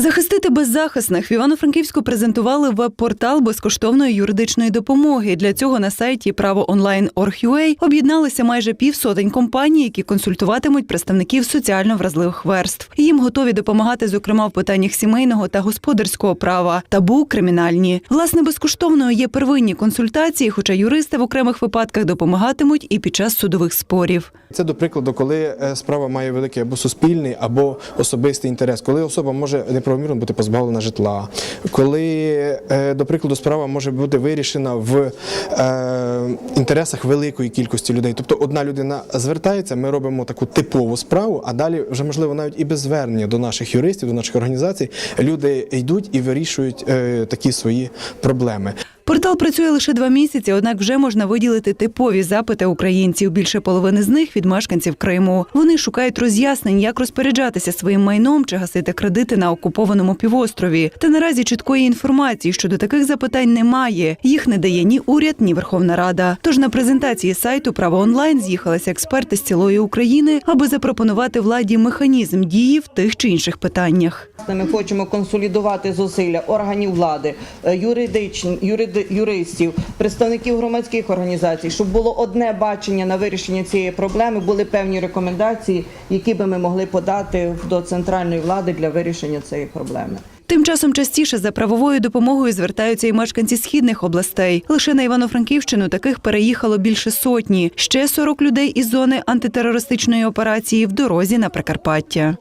Захистити беззахисних в Івано-Франківську презентували веб-портал безкоштовної юридичної допомоги. Для цього на сайті право онлайн об'єдналися майже півсотень компаній, які консультуватимуть представників соціально вразливих верств. Їм готові допомагати, зокрема в питаннях сімейного та господарського права, табу кримінальні. Власне, безкоштовною є первинні консультації, хоча юристи в окремих випадках допомагатимуть і під час судових спорів. Це до прикладу, коли е, справа має великий або суспільний, або особистий інтерес, коли особа може неправомірно бути позбавлена житла, коли, е, до прикладу, справа може бути вирішена в е, інтересах великої кількості людей. Тобто одна людина звертається, ми робимо таку типову справу, а далі вже можливо навіть і без звернення до наших юристів, до наших організацій, люди йдуть і вирішують е, такі свої проблеми. Портал працює лише два місяці, однак вже можна виділити типові запити українців. Більше половини з них від мешканців Криму. Вони шукають роз'яснень, як розпоряджатися своїм майном чи гасити кредити на окупованому півострові. Та наразі чіткої інформації щодо таких запитань немає. Їх не дає ні уряд, ні Верховна Рада. Тож на презентації сайту Право онлайн з'їхалися експерти з цілої України, аби запропонувати владі механізм дії в тих чи інших питаннях. Ми хочемо консолідувати зусилля органів влади, е, юриди, юристів, представників громадських організацій, щоб було одне бачення на вирішення цієї проблеми, були певні рекомендації, які би ми могли подати до центральної влади для вирішення цієї проблеми. Тим часом частіше за правовою допомогою звертаються і мешканці східних областей. Лише на Івано-Франківщину таких переїхало більше сотні. Ще 40 людей із зони антитерористичної операції в дорозі на Прикарпаття.